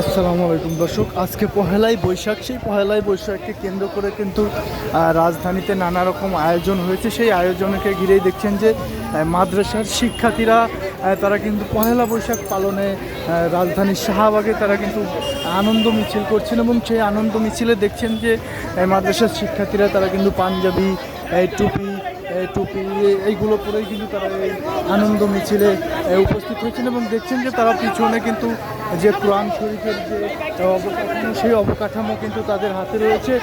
আসসালামু আলাইকুম দর্শক, আজকে পহেলাই বৈশাখ। সেই পহেলাই বৈশাখকে কেন্দ্র করে কিন্তু রাজধানীতে নানা রকম আয়োজন হয়েছে। সেই আয়োজনকে ঘিরেই দেখছেন যে মাদ্রাসার শিক্ষার্থীরা তারা কিন্তু পহেলা বৈশাখ পালনে রাজধানীর শাহবাগে তারা কিন্তু আনন্দ মিছিল করছেন এবং সেই আনন্দ মিছিলে দেখছেন যে মাদ্রাসার শিক্ষার্থীরা তারা কিন্তু পাঞ্জাবি টুপি টুপি এইগুলো পরেই কিন্তু তারা এই আনন্দ মিছিলে উপস্থিত হয়েছেন এবং দেখছেন যে তারা পিছনে কিন্তু যে কোরআন শরীফের যে অবকাঠামো, সেই অবকাঠামো কিন্তু তাদের হাতে রয়েছে।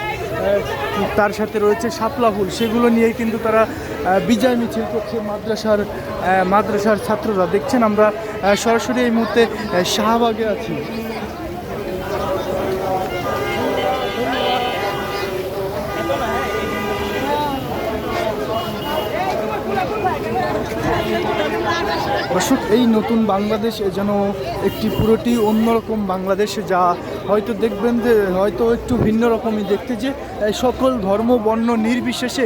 তার সাথে রয়েছে শাপলা ফুল সেগুলো নিয়েই কিন্তু তারা বিজয় মিছিল করছে মাদ্রাসার মাদ্রাসার ছাত্ররা। দেখছেন আমরা সরাসরি এই মুহূর্তে শাহবাগে আছি। দর্শক, এই নতুন বাংলাদেশ যেন একটি পুরোটি অন্যরকম বাংলাদেশ, যা হয়তো দেখবেন যে হয়তো একটু ভিন্ন রকমই দেখতে যে সকল ধর্ম, বর্ণ নির্বিশেষে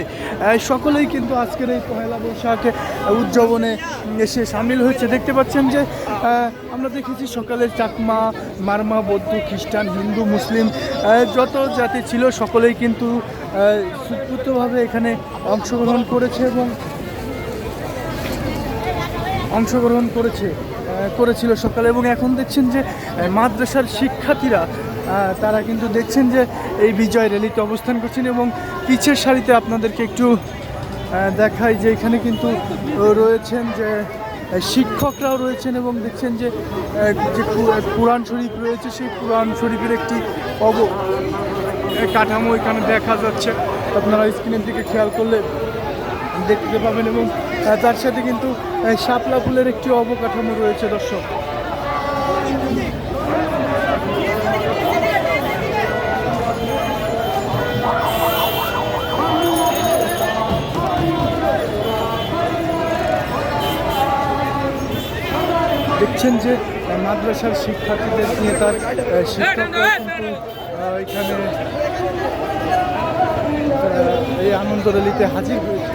সকলেই কিন্তু আজকের এই পয়লা বৈশাখে উদযাপনে এসে সামিল হয়েছে। দেখতে পাচ্ছেন যে আমরা দেখেছি সকালে চাকমা, মারমা, বৌদ্ধ, খ্রিস্টান, হিন্দু, মুসলিম যত জাতি ছিল, সকলেই কিন্তু সুপ্রতভাবে এখানে অংশগ্রহণ করেছে এবং অংশগ্রহণ করেছে করেছিল সকালে এবং এখন দেখছেন যে মাদ্রাসার শিক্ষার্থীরা তারা কিন্তু দেখছেন যে এই বিজয় র্যালিতে অবস্থান করছেন এবং পিছের সারিতে আপনাদেরকে একটু দেখাই যে এখানে কিন্তু রয়েছেন যে শিক্ষকরাও রয়েছেন এবং দেখছেন যে যে কোরআন শরীফ রয়েছে, সেই কোরআন শরীফের একটি অব কাঠামো এখানে দেখা যাচ্ছে। আপনারা স্ক্রিনের দিকে খেয়াল করলে দেখতে পাবেন এবং তার সাথে কিন্তু শাপলা ফুলের একটি অবকাঠামো রয়েছে দর্শক। দেখছেন যে মাদ্রাসার শিক্ষার্থীদের নিয়ে তার কিন্তু এখানে এই আনন্দ র্যালিতে হাজির হয়েছে।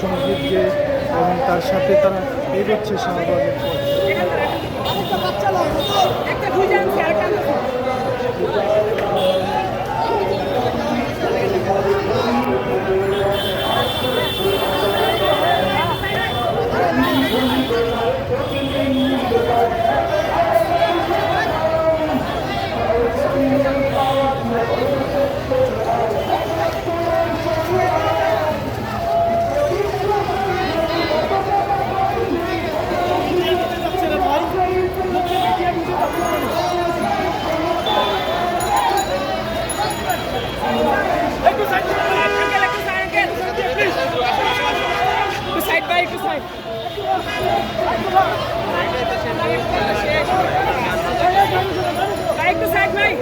সঙ্গীতকে এবং তার সাথে তারা এগোচ্ছে শাহবাগের পথ। একটু সাইড ভাই